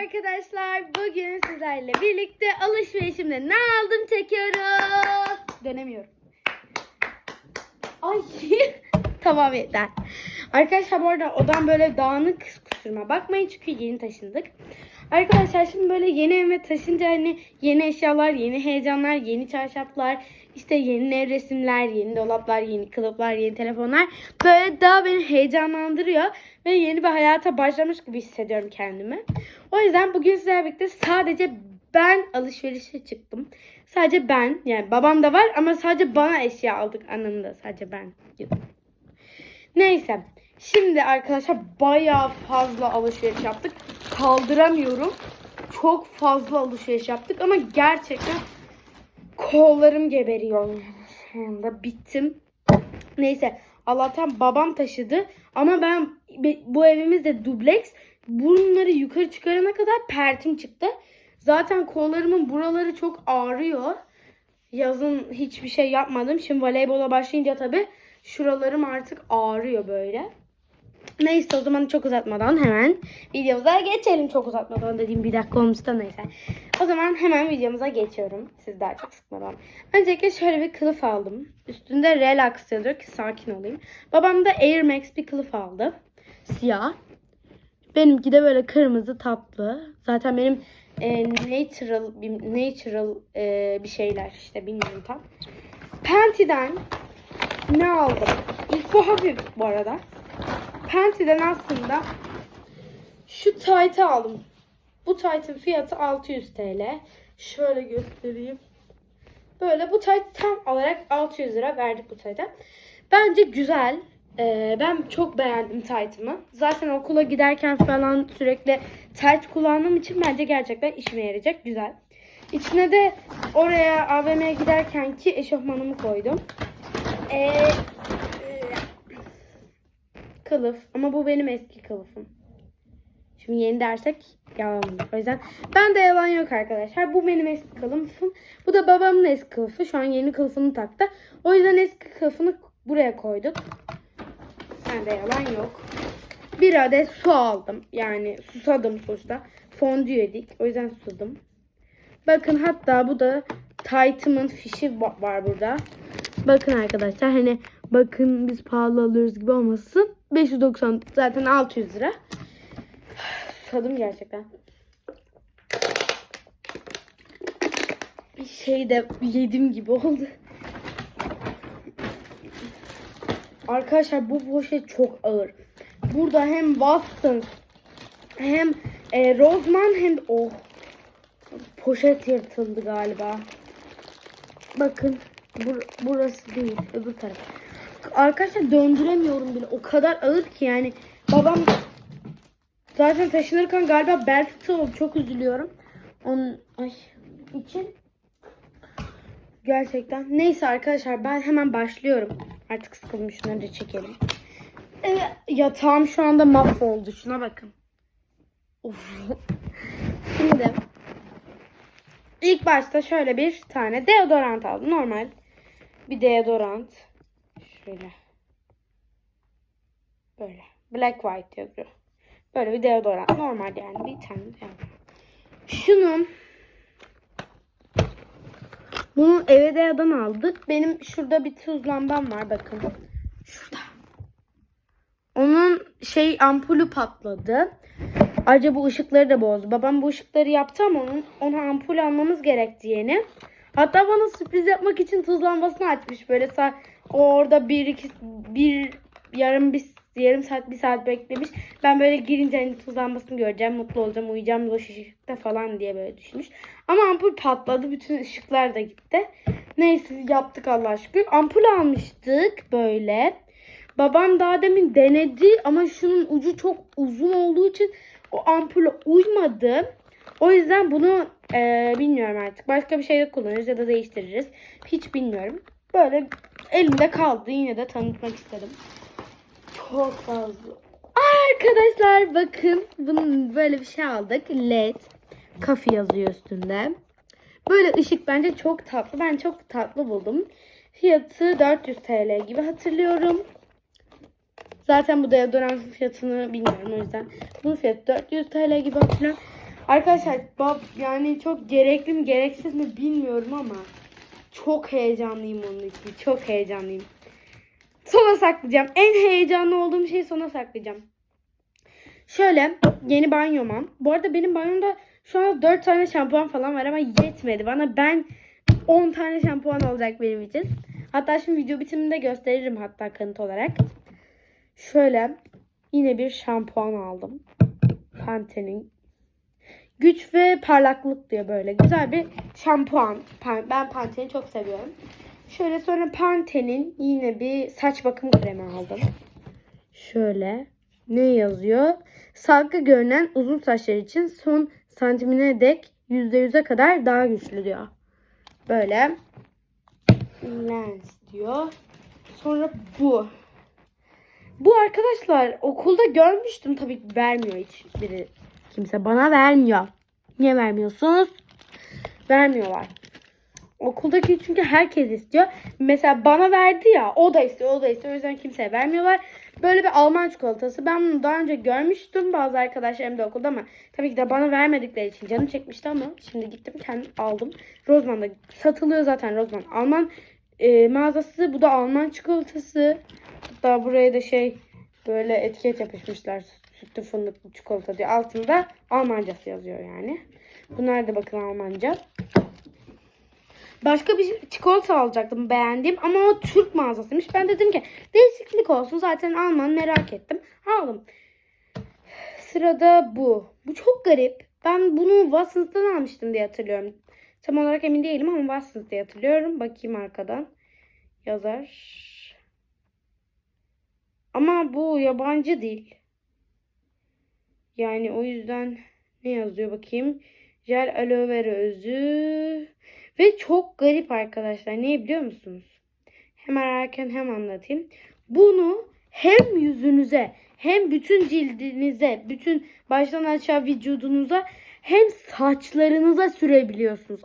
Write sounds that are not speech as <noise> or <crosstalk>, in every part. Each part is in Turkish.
arkadaşlar. Bugün sizlerle birlikte alışverişimde ne aldım çekiyoruz. Dönemiyorum. Ay <laughs> tamam yeter. Arkadaşlar bu arada odam böyle dağınık kusuruma bakmayın çünkü yeni taşındık. Arkadaşlar şimdi böyle yeni evime taşınca hani yeni eşyalar, yeni heyecanlar, yeni çarşaflar, işte yeni ev resimler, yeni dolaplar, yeni kılıflar, yeni telefonlar böyle daha beni heyecanlandırıyor ve yeni bir hayata başlamış gibi hissediyorum kendimi. O yüzden bugün sizlerle birlikte sadece ben alışverişe çıktım. Sadece ben yani babam da var ama sadece bana eşya aldık anlamında sadece ben. Neyse. Şimdi arkadaşlar bayağı fazla alışveriş yaptık. Kaldıramıyorum. Çok fazla alışveriş yaptık ama gerçekten kollarım geberiyor. Anda bittim. Neyse Allah'tan babam taşıdı ama ben bu evimiz de dubleks. Bunları yukarı çıkarana kadar pertim çıktı. Zaten kollarımın buraları çok ağrıyor. Yazın hiçbir şey yapmadım. Şimdi voleybola başlayınca tabii şuralarım artık ağrıyor böyle. Neyse o zaman çok uzatmadan hemen videomuza geçelim. Çok uzatmadan dediğim bir dakika olmuş da neyse. O zaman hemen videomuza geçiyorum. Siz daha çok sıkmadan. Öncelikle şöyle bir kılıf aldım. Üstünde relax yazıyor ki sakin olayım. Babam da Air Max bir kılıf aldı. Siyah. Benimki de böyle kırmızı tatlı. Zaten benim e, natural bir natural e, bir şeyler işte bilmiyorum tam. Panty'den ne aldım? İlk bu hafif bu arada. Panty'den aslında şu taytı aldım. Bu taytın fiyatı 600 TL. Şöyle göstereyim. Böyle bu tayt tam olarak 600 lira verdik bu tayta. Bence güzel. Ee, ben çok beğendim taytımı. Zaten okula giderken falan sürekli tayt kullandığım için bence gerçekten işime yarayacak. Güzel. İçine de oraya AVM'ye giderken ki eşofmanımı koydum. Ee, kılıf. Ama bu benim eski kılıfım. Şimdi yeni dersek yalan olur. O yüzden ben de yalan yok arkadaşlar. Bu benim eski kılıfım. Bu da babamın eski kılıfı. Şu an yeni kılıfını taktı. O yüzden eski kılıfını buraya koyduk. Ben de yalan yok. Bir adet su aldım. Yani susadım sonuçta. Fondü yedik. O yüzden susadım. Bakın hatta bu da Titan'ın fişi var burada. Bakın arkadaşlar hani bakın biz pahalı alıyoruz gibi olmasın. 590 zaten 600 lira. Susadım gerçekten. Şey de yedim gibi oldu. Arkadaşlar bu poşet çok ağır. Burada hem Watsons hem e, Roseman hem oh poşet yırtıldı galiba. Bakın bur burası değil öbür taraf. Arkadaşlar döndüremiyorum bile. O kadar ağır ki yani babam zaten taşınırken galiba bel fıtığı oldu. Çok üzülüyorum. Onun ay için gerçekten. Neyse arkadaşlar ben hemen başlıyorum. Artık sıkıldım şunları da çekelim. Ee, yatağım şu anda mahvoldu. Şuna bakın. Of. Şimdi ilk başta şöyle bir tane deodorant aldım. Normal bir deodorant. Şöyle. Böyle. Black white yazıyor. Böyle bir deodorant. Normal yani bir tane deodorant. Şunu bunu Evedea'dan aldık. Benim şurada bir tuz lambam var bakın. Şurada. Onun şey ampulü patladı. Ayrıca bu ışıkları da bozdu. Babam bu ışıkları yaptı ama onun ona ampul almamız gerekti yeni. Hatta bana sürpriz yapmak için tuz lambasını açmış. Böyle orada bir iki bir yarım bir yarım saat bir saat beklemiş. Ben böyle girince hani tuz lambasını göreceğim, mutlu olacağım, uyuyacağım loş ışıkta falan diye böyle düşünmüş. Ama ampul patladı. Bütün ışıklar da gitti. Neyse yaptık Allah şükür. Ampul almıştık böyle. Babam daha demin denedi ama şunun ucu çok uzun olduğu için o ampule uymadı. O yüzden bunu e, bilmiyorum artık. Başka bir şeyde kullanırız ya da değiştiririz. Hiç bilmiyorum. Böyle elimde kaldı. Yine de tanıtmak istedim. Çok fazla. Arkadaşlar bakın. Bunun böyle bir şey aldık. LED. Kafi yazıyor üstünde. Böyle ışık bence çok tatlı. Ben çok tatlı buldum. Fiyatı 400 TL gibi hatırlıyorum. Zaten bu deodorantın fiyatını bilmiyorum o yüzden. Bunun fiyatı 400 TL gibi hatırlıyorum. Arkadaşlar bab yani çok gerekli mi gereksiz mi bilmiyorum ama çok heyecanlıyım onun için. Çok heyecanlıyım. Sona saklayacağım. En heyecanlı olduğum şeyi sona saklayacağım. Şöyle yeni banyoma. Bu arada benim banyomda şu an 4 tane şampuan falan var ama yetmedi bana. Ben 10 tane şampuan olacak benim için. Hatta şimdi video bitiminde gösteririm hatta kanıt olarak. Şöyle yine bir şampuan aldım. Pantene'in güç ve parlaklık diye böyle güzel bir şampuan. Ben Pantene'i çok seviyorum. Şöyle sonra Pantene'in yine bir saç bakım kremi aldım. Şöyle ne yazıyor? Sağlıklı görünen uzun saçlar için son santimine dek %100'e kadar daha güçlü diyor. Böyle lens diyor. Sonra bu. Bu arkadaşlar okulda görmüştüm. Tabii ki vermiyor hiçbiri. Kimse bana vermiyor. Niye vermiyorsunuz? Vermiyorlar. Okuldaki çünkü herkes istiyor. Mesela bana verdi ya o da istiyor o da istiyor. O yüzden kimseye vermiyorlar. Böyle bir Alman çikolatası. Ben bunu daha önce görmüştüm bazı arkadaşlarım da okulda ama tabii ki de bana vermedikleri için canım çekmişti ama şimdi gittim kendim aldım. Rozman'da satılıyor zaten Rozman. Alman e, mağazası. Bu da Alman çikolatası. Hatta buraya da şey böyle etiket yapışmışlar. Sütlü fındıklı çikolata diye. Altında Almancası yazıyor yani. Bunlar da bakın Almanca. Başka bir çikolata alacaktım beğendiğim ama o Türk mağazasıymış. Ben dedim ki değişiklik olsun zaten Alman merak ettim. Aldım. Sırada bu. Bu çok garip. Ben bunu Watsons'tan almıştım diye hatırlıyorum. Tam olarak emin değilim ama Watsons diye hatırlıyorum. Bakayım arkadan. Yazar. Ama bu yabancı dil. Yani o yüzden ne yazıyor bakayım. Jel aloe vera özü. Ve çok garip arkadaşlar. Ne biliyor musunuz? Hemen erken hem anlatayım. Bunu hem yüzünüze hem bütün cildinize, bütün baştan aşağı vücudunuza hem saçlarınıza sürebiliyorsunuz.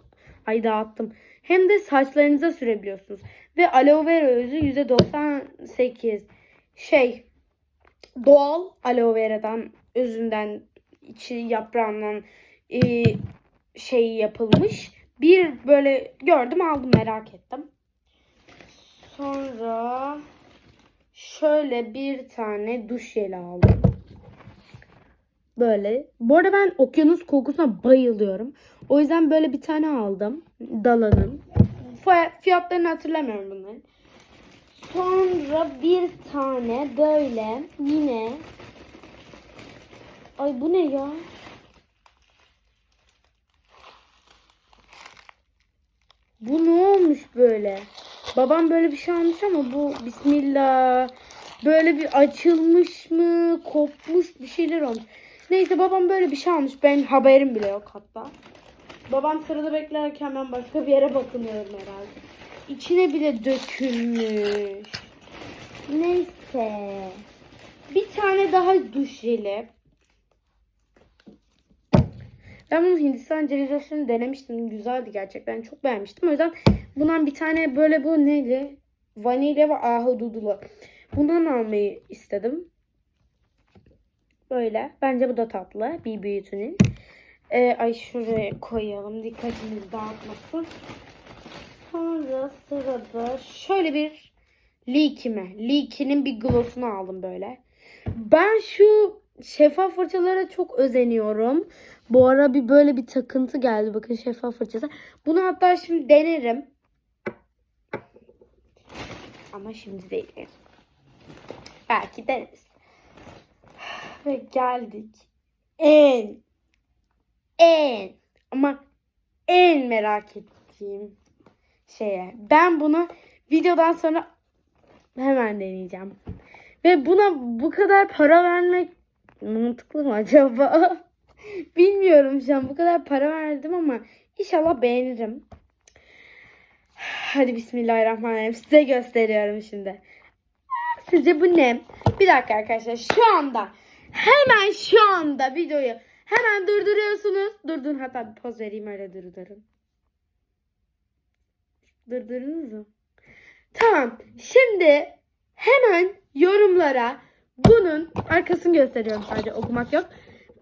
Ay dağıttım. Hem de saçlarınıza sürebiliyorsunuz. Ve aloe vera özü %98 şey doğal aloe vera'dan özünden içi yaprağından e, şey yapılmış. Bir böyle gördüm aldım merak ettim. Sonra şöyle bir tane duş jeli aldım. Böyle. Bu arada ben okyanus kokusuna bayılıyorum. O yüzden böyle bir tane aldım. Dalanın. Fi- Fiyatlarını hatırlamıyorum bunların. Sonra bir tane böyle yine Ay bu ne ya? Bu ne olmuş böyle? Babam böyle bir şey almış ama bu bismillah böyle bir açılmış mı kopmuş bir şeyler olmuş. Neyse babam böyle bir şey almış. Ben haberim bile yok hatta. Babam sırada beklerken ben başka bir yere bakınıyorum herhalde. İçine bile dökülmüş. Neyse. Bir tane daha duş jeli. Ben bunu Hindistan cevizosunu denemiştim. Güzeldi gerçekten. Çok beğenmiştim. O yüzden bundan bir tane böyle bu neydi? Vanilya ve ahududulu. Bundan almayı istedim. Böyle. Bence bu da tatlı. Bir Beauty'nin. Ee, ay şuraya koyalım. Dikkatimizi dağıtmasın. Sonra sırada şöyle bir Leaky'me. Leaky'nin bir gloss'unu aldım böyle. Ben şu şeffaf fırçalara çok özeniyorum. Bu ara bir böyle bir takıntı geldi. Bakın şeffaf fırçası. Bunu hatta şimdi denerim. Ama şimdi değil. Belki deneriz. Ve geldik. En en ama en merak ettiğim şeye. Ben bunu videodan sonra hemen deneyeceğim. Ve buna bu kadar para vermek mantıklı mı acaba? <laughs> Bilmiyorum şu an bu kadar para verdim ama inşallah beğenirim. Hadi bismillahirrahmanirrahim size gösteriyorum şimdi. Sizce bu ne? Bir dakika arkadaşlar şu anda hemen şu anda videoyu hemen durduruyorsunuz. Durdurun hatta bir poz vereyim öyle durdurun. Durdurdunuz mu? Tamam. Şimdi hemen yorumlara bunun arkasını gösteriyorum sadece okumak yok.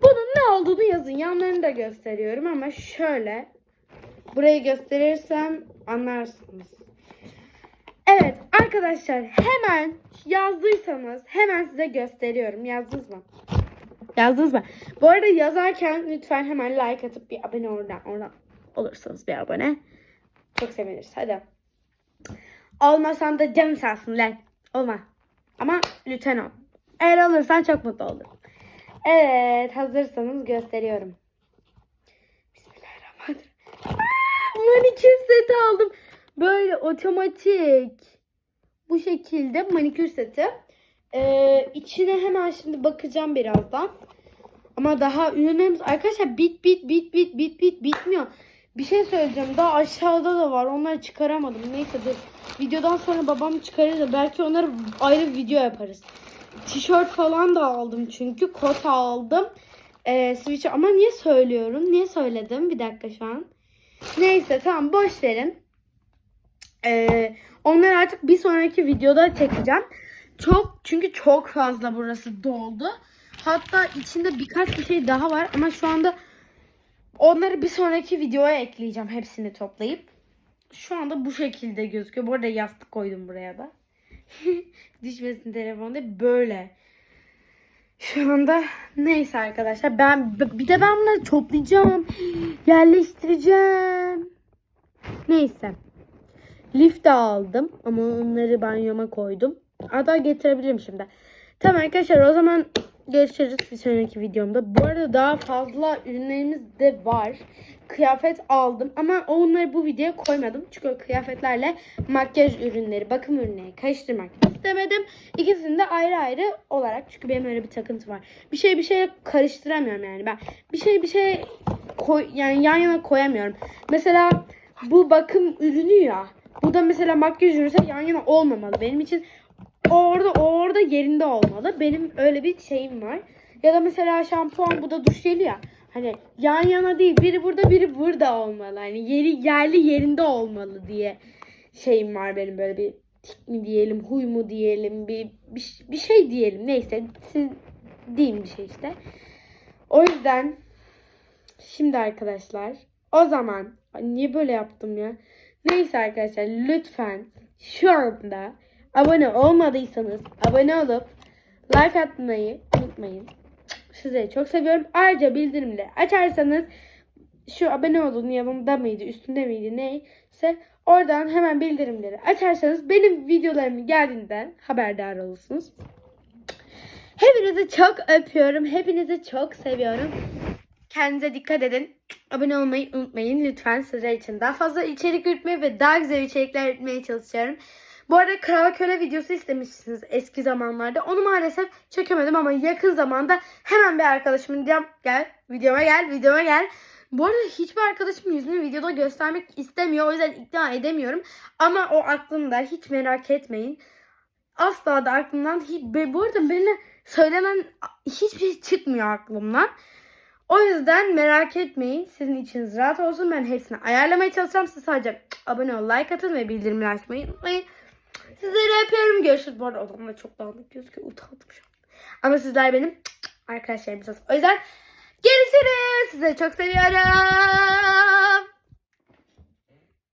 Bunun ne olduğunu yazın. Yanlarını da gösteriyorum ama şöyle burayı gösterirsem anlarsınız. Evet arkadaşlar hemen yazdıysanız hemen size gösteriyorum. Yazdınız mı? Yazdınız mı? Bu arada yazarken lütfen hemen like atıp bir abone oradan oradan olursanız bir abone. Çok seviniriz. Hadi. Olmasan da canın sağ olsun lan. Olma. Ama lütfen ol. Eğer olursan çok mutlu olurum. Evet hazırsanız gösteriyorum. Bismillahirrahmanirrahim. Manikür seti aldım. Böyle otomatik. Bu şekilde manikür seti. Ee, içine hemen şimdi bakacağım birazdan. Ama daha ürünlerimiz arkadaşlar bit bit bit bit bit bit bitmiyor. Bir şey söyleyeceğim. Daha aşağıda da var. Onları çıkaramadım. Neyse dur. Videodan sonra babam çıkarır da belki onları ayrı bir video yaparız. Tişört falan da aldım çünkü. Kot aldım. Ee, switch ama niye söylüyorum? Niye söyledim? Bir dakika şu an. Neyse tamam boş verin. Ee, onları artık bir sonraki videoda çekeceğim. Çok çünkü çok fazla burası doldu. Hatta içinde birkaç bir şey daha var ama şu anda onları bir sonraki videoya ekleyeceğim hepsini toplayıp. Şu anda bu şekilde gözüküyor. Bu arada yastık koydum buraya da. <laughs> Düşmesin telefonda böyle. Şu anda neyse arkadaşlar ben bir de ben bunları toplayacağım. Yerleştireceğim. Neyse. Lif de aldım ama onları banyoma koydum. Hatta getirebilirim şimdi. Tamam arkadaşlar o zaman görüşürüz bir sonraki videomda. Bu arada daha fazla ürünlerimiz de var. Kıyafet aldım ama onları bu videoya koymadım. Çünkü kıyafetlerle makyaj ürünleri, bakım ürünleri karıştırmak istemedim. İkisini de ayrı ayrı olarak. Çünkü benim öyle bir takıntı var. Bir şey bir şeye karıştıramıyorum yani ben. Bir şey bir şey koy, yani yan yana koyamıyorum. Mesela bu bakım ürünü ya. Bu da mesela makyaj ürünü yan yana olmamalı. Benim için orada orada yerinde olmalı. Benim öyle bir şeyim var. Ya da mesela şampuan bu da duş jeli ya. Hani yan yana değil. Biri burada biri burada olmalı. Hani yeri yerli yerinde olmalı diye şeyim var benim böyle bir tik mi diyelim, huy mu diyelim, bir, bir, bir şey diyelim. Neyse siz deyin bir şey işte. O yüzden şimdi arkadaşlar o zaman niye böyle yaptım ya? Neyse arkadaşlar lütfen şu anda abone olmadıysanız abone olup like atmayı unutmayın. Sizleri çok seviyorum. Ayrıca bildirimleri açarsanız şu abone olun yanında mıydı üstünde miydi neyse oradan hemen bildirimleri açarsanız benim videolarım geldiğinden haberdar olursunuz. Hepinizi çok öpüyorum. Hepinizi çok seviyorum. Kendinize dikkat edin. Abone olmayı unutmayın lütfen sizler için. Daha fazla içerik üretmeye ve daha güzel içerikler üretmeye çalışıyorum. Bu arada Kral Köle videosu istemişsiniz eski zamanlarda. Onu maalesef çekemedim ama yakın zamanda hemen bir arkadaşımın diyeceğim gel videoma gel videoma gel. Bu arada hiçbir arkadaşım yüzünü videoda göstermek istemiyor. O yüzden ikna edemiyorum. Ama o aklımda hiç merak etmeyin. Asla da aklımdan hiç, bu arada benimle söylenen hiçbir şey çıkmıyor aklımdan. O yüzden merak etmeyin. Sizin içiniz rahat olsun. Ben hepsini ayarlamaya çalışacağım. Siz sadece abone ol, like atın ve bildirimleri açmayı unutmayın. Sizleri öpüyorum. Görüşürüz. Bu arada odamda çok dağınık gözüküyor. Utandım şu an. Ama sizler benim arkadaşlarımsınız. O yüzden görüşürüz. Sizi çok seviyorum.